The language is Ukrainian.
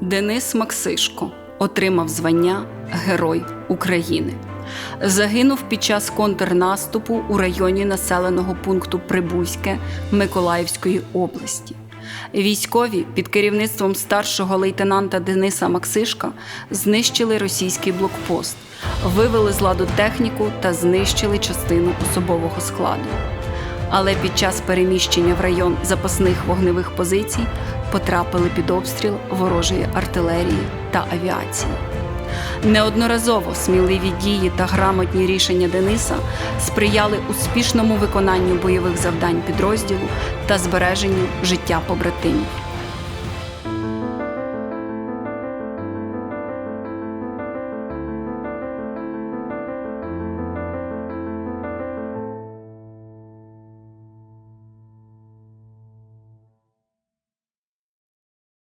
Денис Максишко отримав звання Герой України. Загинув під час контрнаступу у районі населеного пункту Прибузьке Миколаївської області. Військові під керівництвом старшого лейтенанта Дениса Максишка знищили російський блокпост, вивели з ладу техніку та знищили частину особового складу. Але під час переміщення в район запасних вогневих позицій потрапили під обстріл ворожої артилерії та авіації. Неодноразово сміливі дії та грамотні рішення Дениса сприяли успішному виконанню бойових завдань підрозділу та збереженню життя побратимів.